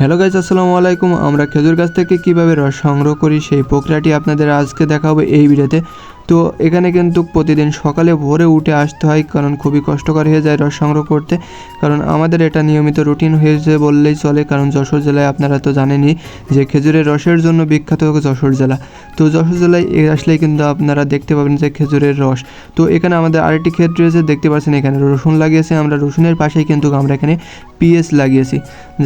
Hello guys, আসসালামু আলাইকুম। আমরা খেজুর গাছ থেকে কীভাবে রস সংগ্রহ করি সেই প্রক্রিয়াটি আপনাদের আজকে দেখাবো এই ভিডিওতে। তো এখানে কিন্তু প্রতিদিন সকালে ভোরে উঠে আসতে হয়, কারণ খুবই কষ্টকর হয়ে যায় রস সংগ্রহ করতে। কারণ আমাদের এটা নিয়মিত রুটিন হয়েছে বললেই চলে, কারণ যশোর জেলায় আপনারা তো জানেনই যে খেজুরের রসের জন্য বিখ্যাত যশোর জেলা। তো যশোর জেলায় এ আসলেই কিন্তু আপনারা দেখতে পাবেন যে খেজুরের রস। তো এখানে আমাদের আরেকটি ক্ষেত রয়েছে, দেখতে পাচ্ছেন এখানে রসুন লাগিয়েছে, আমরা রসুনের পাশেই কিন্তু আমরা এখানে পিএস লাগিয়েছি।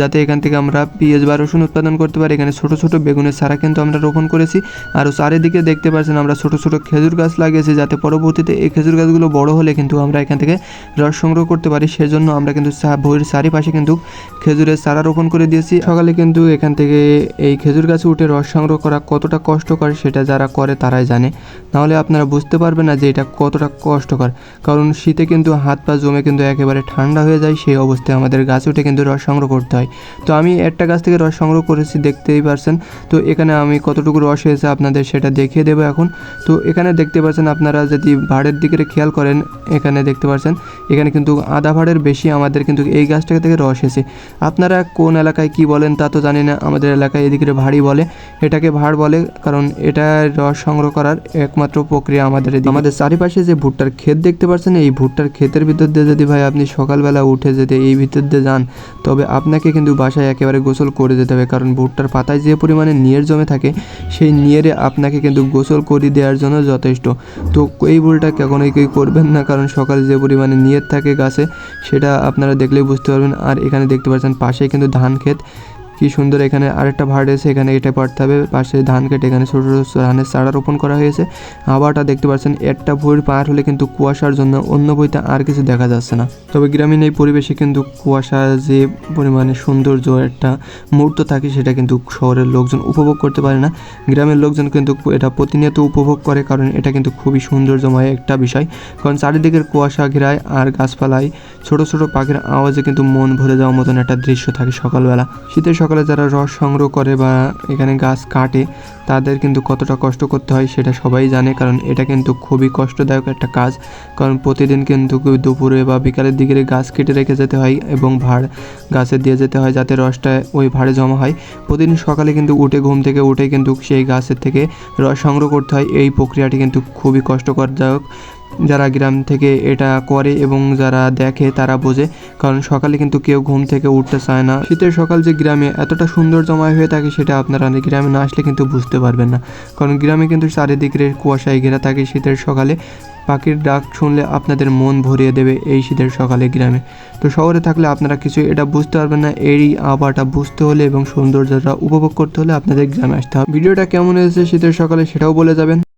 যাতে এখান থেকে আমরা পিএস বা রসুন উৎপাদন করতে পারি। এখানে ছোট ছোট বেগুনের সারা কিন্তু আমরা রোপণ করেছি। আর চারিদিকে দেখতে পাচ্ছেন আমরা ছোট ছোট খেজুর গাছ লাগিয়েছি যাতে পরবর্তীতে এই খেজুর গাছগুলো বড় হলে কিন্তু আমরা এখান থেকে রস সংগ্রহ করতে পারি। সেজন্য আমরা কিন্তু বইয়ের চারিপাশে কিন্তু খেজুরের চারা রোপণ করে দিয়েছি। সকালে কিন্তু এখান থেকে এই খেজুর গাছে উঠে রস সংগ্রহ করা কতটা কষ্টকর সেটা যারা করে তারাই জানে। নাহলে আপনারা বুঝতে পারবেন না যে এটা কতটা কষ্টকর। কারণ শীতে কিন্তু হাত পা জমে কিন্তু একেবারে ঠান্ডা হয়ে যায়, সেই অবস্থায় আমাদের গাছ উঠে কিন্তু রস সংগ্রহ করতে হয়। তো আমি একটা গাছ থেকে রস সংগ্রহ করেছি, দেখতেই পারছেন। তো এখানে আমি কতটুকু রস হয়েছে আপনাদের সেটা দেখিয়ে দেবো এখন। তো এখানে দেখতে পাচ্ছেন আপনারা যদি ভাড়ের দিকে খেয়াল করেন, এখানে দেখতে পাচ্ছেন এখানে কিন্তু আধা ভাড়ের বেশি আমাদের কিন্তু এই গাছটা থেকে রস এসে আপনারা কোন এলাকায় কি বলেন তা তো জানি না, আমাদের এলাকায় এদিকে ভাড়ি বলে। এটাকে ভাড় বলে কারণ এটা রস সংগ্রহ করার একমাত্র প্রক্রিয়া আমাদের। আমাদের চারিপাশে যে ভুট্টার ক্ষেত দেখতে পাচ্ছেন এই ভুট্টার ক্ষেতের ভিতর দিয়ে যদি ভাই আপনি সকালবেলা উঠে যেতে এই ভিতর দিয়ে যান, তবে আপনাকে কিন্তু বাসায় একেবারে গোসল করে যেতে হবে। কারণ ভুট্টার পাতায় যে পরিমাণে নিয়ের জমে থাকে, সেই নিয়েরে আপনাকে কিন্তু গোসল করে দেওয়ার জন্য যথেষ্ট। তো এই ভুলটা কখনোই কেউ করবেন না, কারণ সকালে যে পরিমাণে নিয়ের থাকে গাছে, সেটা আপনারা দেখলেই বুঝতে পারবেন। আর এখানে দেখতে পাচ্ছেন পাশে কিন্তু ধান ক্ষেত। কি সুন্দর এখানে আরেকটা ভাড় এসে এখানে এটা পারতে হবে। পাশে ধান কেটে এখানে ছোটো ছোটো ধানের চারা রোপণ করা হয়েছে। আবারটা দেখতে পাচ্ছেন, একটা ভুঁড় পার হলে কিন্তু কুয়াশার জন্য অন্য বইতে আর কিছু দেখা যাচ্ছে না। তবে গ্রামীণ এই পরিবেশে কিন্তু কুয়াশা যে পরিমাণে সৌন্দর্য একটা মুহূর্ত থাকে, সেটা কিন্তু শহরের লোকজন উপভোগ করতে পারে না। গ্রামের লোকজন কিন্তু এটা প্রতিনিয়ত উপভোগ করে, কারণ এটা কিন্তু খুবই সৌন্দর্যময় একটা বিষয়। কারণ চারিদিকের কুয়াশা ঘেরায় আর গাছপালায় ছোট ছোট পাখির আওয়াজে কিন্তু মন ভরে যাওয়ার মতন একটা দৃশ্য থাকে সকালবেলা। শীতের সকালে যারা রস সংগ্রহ করে বা এখানে গাছ কাটে, তাদের কিন্তু কতটা কষ্ট করতে হয় সেটা সবাই জানে, কারণ এটা কিন্তু খুবই কষ্টদায়ক একটা কাজ। কারণ প্রতিদিন কিন্তু দুপুরে বা বিকালের দিকে গাছ কেটে রেখে যেতে হয় এবং ভাড় গাছে দিয়ে যেতে হয় যাতে রসটা ওই ভাড়ে জমা হয়। প্রতিদিন সকালে কিন্তু উঠে, ঘুম থেকে উঠে কিন্তু সেই গাছের থেকে রস সংগ্রহ করতে হয়। এই প্রক্রিয়াটি কিন্তু খুবই কষ্টকরদায়ক। যারা গ্রাম থেকে এটা করে এবং যারা দেখে তারা বোঝে, কারণ সকালে কিন্তু কেউ ঘুম থেকে উঠতে চায় না। শীতের সকাল যে গ্রামে এতটা সুন্দর জমায় হয়ে থাকে সেটা আপনারা গ্রামে না আসলে কিন্তু বুঝতে পারবেন না। কারণ গ্রামে কিন্তু চারিদিকে কুয়াশায় ঘেরা থাকে শীতের সকালে। পাখির ডাক শুনলে আপনাদের মন ভরিয়ে দেবে এই শীতের সকালে গ্রামে। তো শহরে থাকলে আপনারা কিছু এটা বুঝতে পারবেন না এই আবহাওয়াটা বুঝতে হলে এবং সৌন্দর্যটা উপভোগ করতে হলে আপনাদের গ্রামে আসতে হবে। ভিডিওটা কেমন হয়েছে শীতের সকালে সেটাও বলে যাবেন।